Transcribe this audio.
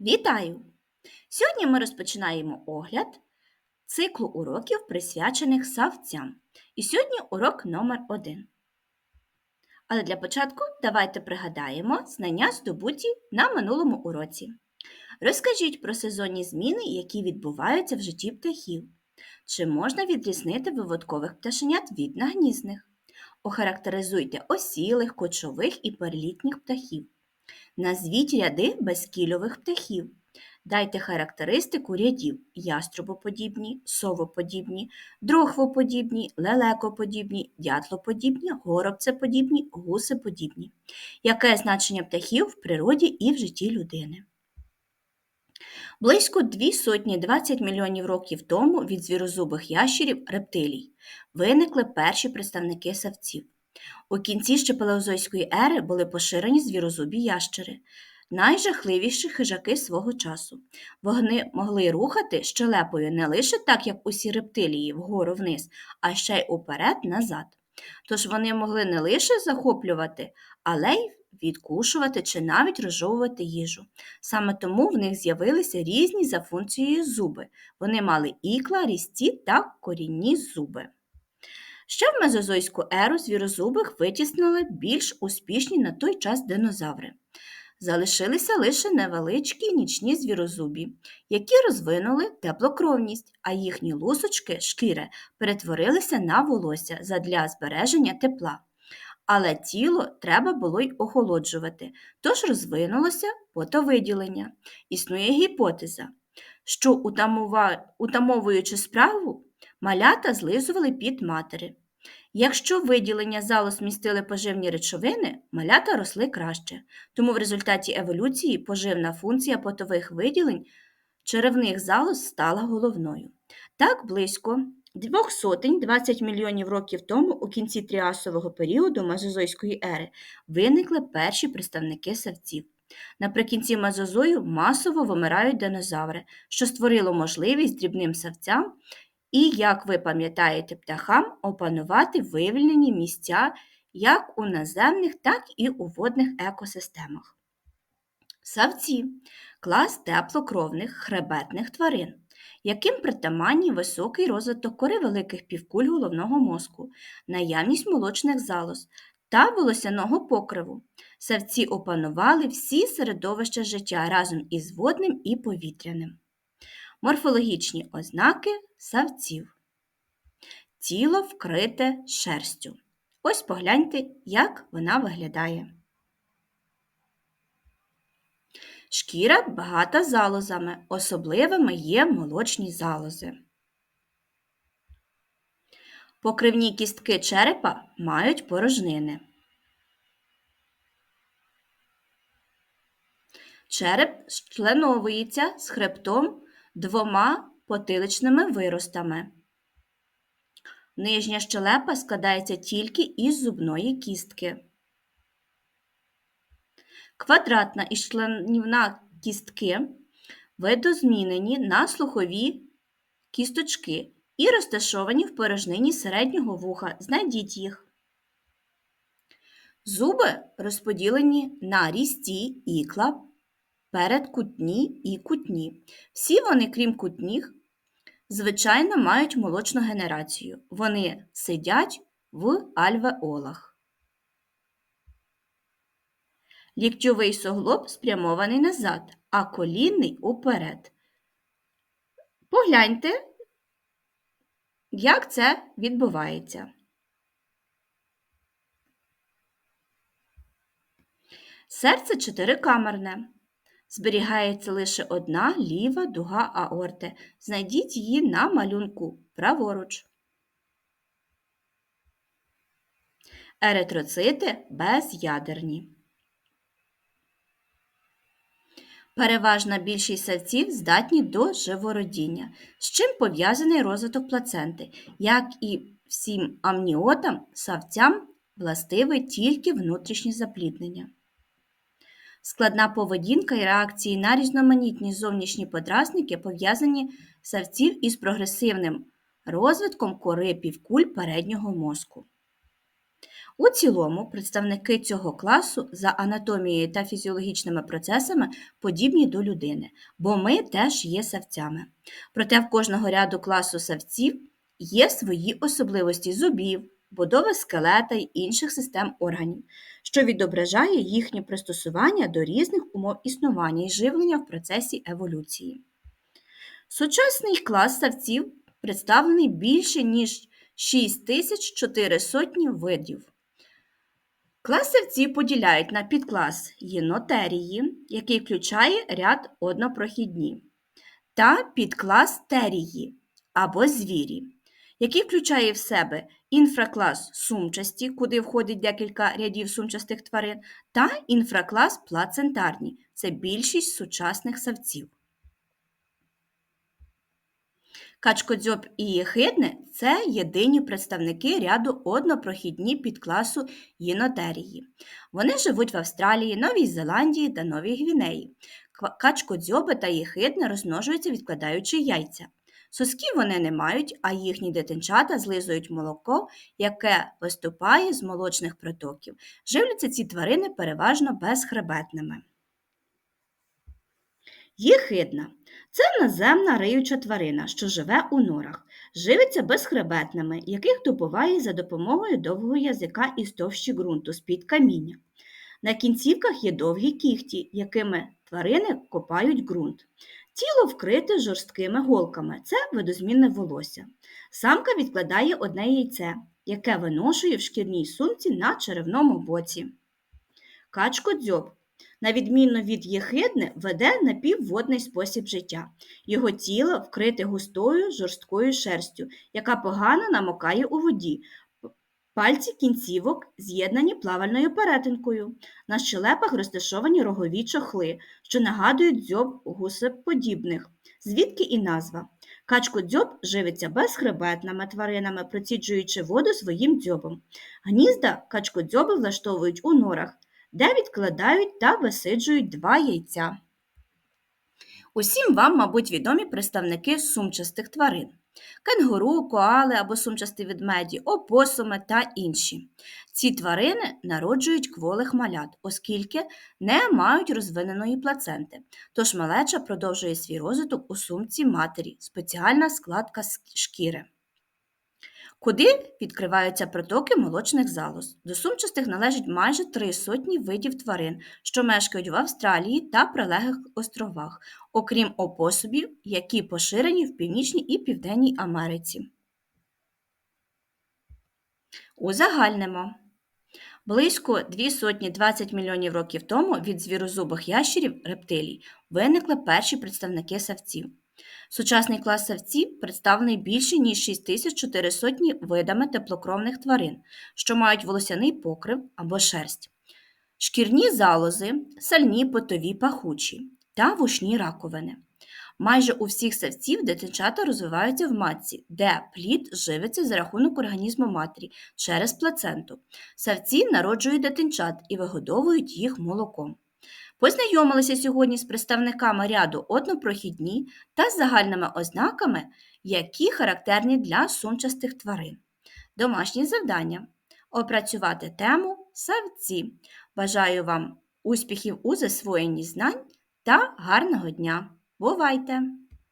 Вітаю! Сьогодні ми розпочинаємо огляд циклу уроків, присвячених савцям. І сьогодні урок номер один. Але для початку давайте пригадаємо знання здобуті на минулому уроці. Розкажіть про сезонні зміни, які відбуваються в житті птахів. Чи можна відрізнити виводкових пташенят від нагнізних? Охарактеризуйте осілих, кочових і перелітніх птахів. Назвіть ряди безкільових птахів. Дайте характеристику рядів яструбоподібні, совоподібні, дрохвоподібні, лелекоподібні, дятлоподібні, горобцеподібні, гусеподібні. Яке значення птахів в природі і в житті людини? Близько дві сотні 20 мільйонів років тому від звірозубих ящерів рептилій виникли перші представники савців. У кінці ще палеозойської ери були поширені звірозубі ящери, найжахливіші хижаки свого часу. Вони могли рухати щелепою не лише так, як усі рептилії, вгору вниз, а ще й уперед-назад. Тож вони могли не лише захоплювати, але й відкушувати чи навіть розжовувати їжу. Саме тому в них з'явилися різні за функцією зуби. Вони мали ікла, різці та корінні зуби. Ще в мезозойську еру звірозубих витіснили більш успішні на той час динозаври. Залишилися лише невеличкі нічні звірозубі, які розвинули теплокровність, а їхні лусочки, шкіри перетворилися на волосся задля збереження тепла. Але тіло треба було й охолоджувати, тож розвинулося потовиділення. Існує гіпотеза, що утамовуючи справу, малята злизували під матери. Якщо виділення залоз містили поживні речовини, малята росли краще. Тому в результаті еволюції поживна функція потових виділень черевних залоз стала головною. Так близько двох сотень 20 мільйонів років тому, у кінці тріасового періоду Мезозойської ери, виникли перші представники савців. Наприкінці Мезозою масово вимирають динозаври, що створило можливість дрібним савцям і, як ви пам'ятаєте, птахам опанувати вивільнені місця як у наземних, так і у водних екосистемах. Савці клас теплокровних хребетних тварин, яким притаманні високий розвиток кори великих півкуль головного мозку, наявність молочних залоз та волосяного покриву. Савці опанували всі середовища життя разом із водним і повітряним. Морфологічні ознаки савців. Тіло вкрите шерстю. Ось погляньте, як вона виглядає. Шкіра багата залозами, особливими є молочні залози. Покривні кістки черепа мають порожнини. Череп членовується з хребтом двома потиличними виростами. Нижня щелепа складається тільки із зубної кістки. Квадратна і членівна кістки видозмінені на слухові кісточки і розташовані в порожнині середнього вуха. Знайдіть їх. Зуби розподілені на різці ікла, передкутні і кутні. Всі вони, крім кутніх, звичайно, мають молочну генерацію. Вони сидять в альвеолах. Ліктьовий суглоб спрямований назад, а колінний уперед. Погляньте, як це відбувається. Серце чотирикамерне. Зберігається лише одна ліва дуга аорти. Знайдіть її на малюнку праворуч. Еритроцити безядерні. Переважна більшість савців здатні до живородіння, з чим пов'язаний розвиток плаценти. Як і всім амніотам, савцям властиве тільки внутрішнє запліднення. Складна поведінка і реакції на різноманітні зовнішні подразники пов'язані савців із прогресивним розвитком кори півкуль переднього мозку. У цілому, представники цього класу за анатомією та фізіологічними процесами подібні до людини, бо ми теж є савцями. Проте в кожного ряду класу савців є свої особливості зубів, будови скелета й інших систем органів, що відображає їхнє пристосування до різних умов існування і живлення в процесі еволюції. Сучасний клас савців представлений більше ніж 6400 видів. Клас савців поділяють на підклас єнотерії, який включає ряд однопрохідні, та підклас терії або звірі, який включає в себе інфраклас сумчасті, куди входить декілька рядів сумчастих тварин, та інфраклас плацентарні це більшість сучасних савців. Качкодзьоб і єхидне – це єдині представники ряду однопрохідні підкласу єнотерії. Вони живуть в Австралії, Новій Зеландії та Новій Гвінеї. Качкодзьоби та єхидне розмножуються, відкладаючи яйця. Сосків вони не мають, а їхні дитинчата злизують молоко, яке виступає з молочних протоків. Живляться ці тварини переважно безхребетними. Єхидна це наземна риюча тварина, що живе у норах, живиться безхребетними, яких добуває за допомогою довгого язика із товщі ґрунту з-під каміння. На кінцівках є довгі кігті, якими тварини копають ґрунт. Тіло вкрите жорсткими голками це видозмінне волосся. Самка відкладає одне яйце, яке виношує в шкірній сумці на черевному боці. Качко-дзьоб на відміну від єхидни, веде напівводний спосіб життя. Його тіло вкрите густою жорсткою шерстю, яка погано намокає у воді. Пальці кінцівок з'єднані плавальною перетинкою. На щелепах розташовані рогові чохли, що нагадують дзьоб гусеподібних, звідки і назва. Качко-дзьоб живиться безхребетними тваринами, проціджуючи воду своїм дзьобом. Гнізда качкодзьоби влаштовують у норах, де відкладають та висиджують два яйця. Усім вам, мабуть, відомі представники сумчастих тварин. Кенгуру, коали або сумчасті ведмеді, опосуми та інші. Ці тварини народжують кволих малят, оскільки не мають розвиненої плаценти, тож малеча продовжує свій розвиток у сумці матері, спеціальна складка шкіри куди відкриваються протоки молочних залоз. До сумчастих належить майже три сотні видів тварин, що мешкають в Австралії та прилеглих островах, окрім опособів, які поширені в Північній і Південній Америці. Узагальнимо. Близько 2 сотні 20 мільйонів років тому від звірозубих ящерів рептилій виникли перші представники савців. Сучасний клас савців представлений більше ніж 6400 видами теплокровних тварин, що мають волосяний покрив або шерсть, шкірні залози, сальні, потові, пахучі та вушні раковини. Майже у всіх савців дитинчата розвиваються в матці, де плід живиться за рахунок організму матері через плаценту. Савці народжують дитинчат і вигодовують їх молоком. Познайомилися сьогодні з представниками ряду однопрохідні та з загальними ознаками, які характерні для сумчастих тварин. Домашнє завдання опрацювати тему савці. Бажаю вам успіхів у засвоєнні знань та гарного дня! Бувайте!